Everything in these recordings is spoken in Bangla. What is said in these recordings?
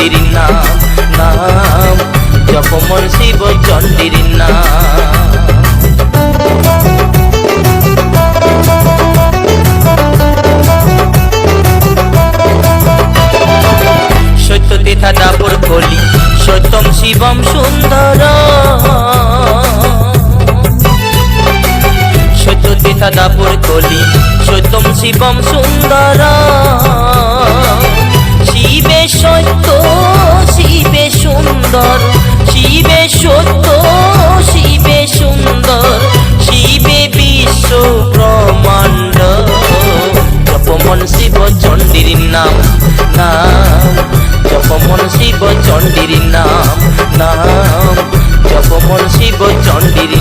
চণ্ডীর নাম নাম জপমন শিব চণ্ডীর নাম। সত্য তেথা দাপর কলি, সত্যম শিবম সুন্দর। সত্য কলি, সত্যম শিবম সুন্দর। শিবে সত্য, শিবে সুন্দর, শিবে বিশ্ব ব্রহ্মাণ্ড। জপমন শিব চণ্ডীর নাম নাম। জপমন শিব চণ্ডীর নাম নাম। জপমন শিব চণ্ডীর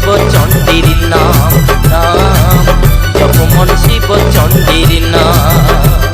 শিব চণ্ডীর নাম নাম। জপমন শিব চণ্ডীর নাম।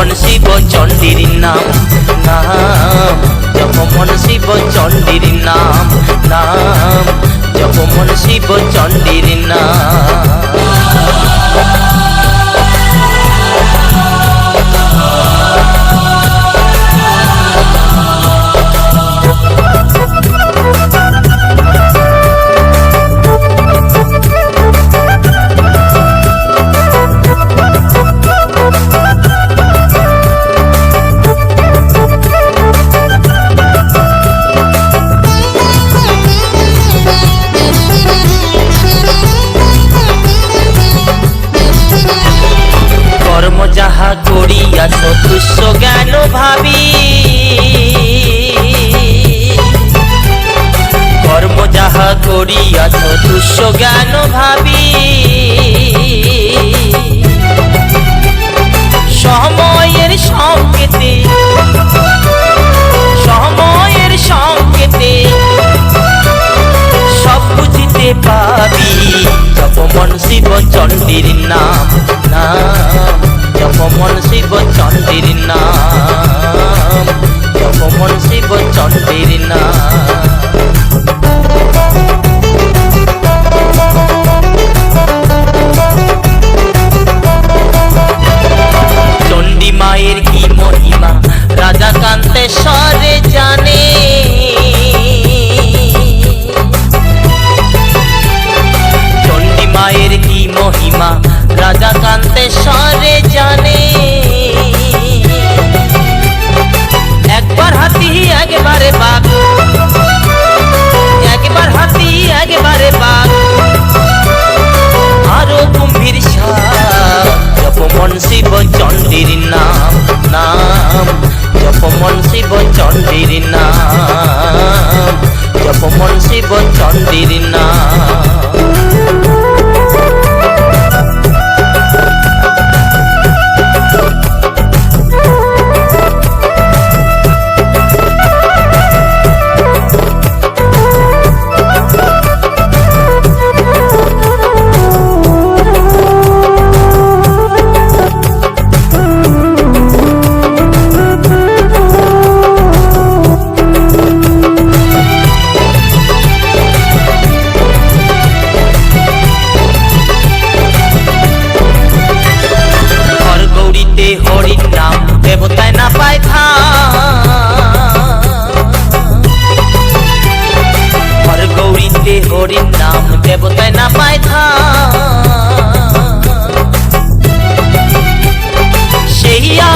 জপমন শিব চণ্ডীর নাম নাম। জপমন শিব চণ্ডীর নাম নাম। জপমন শিব চণ্ডীর নাম। করিয়াছ জ্ঞান ভাবি। রাজা কান্তেশ্বরে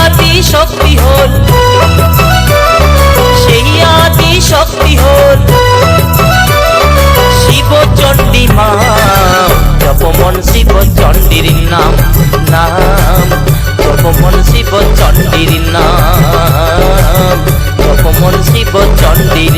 আদি শক্তি হল। সেই আদি শক্তি হল। শিব চণ্ডী মা জপমন শিব চণ্ডীর নাম নাম। জপমন শিব চণ্ডীর নাম জপমন শিব চণ্ডীর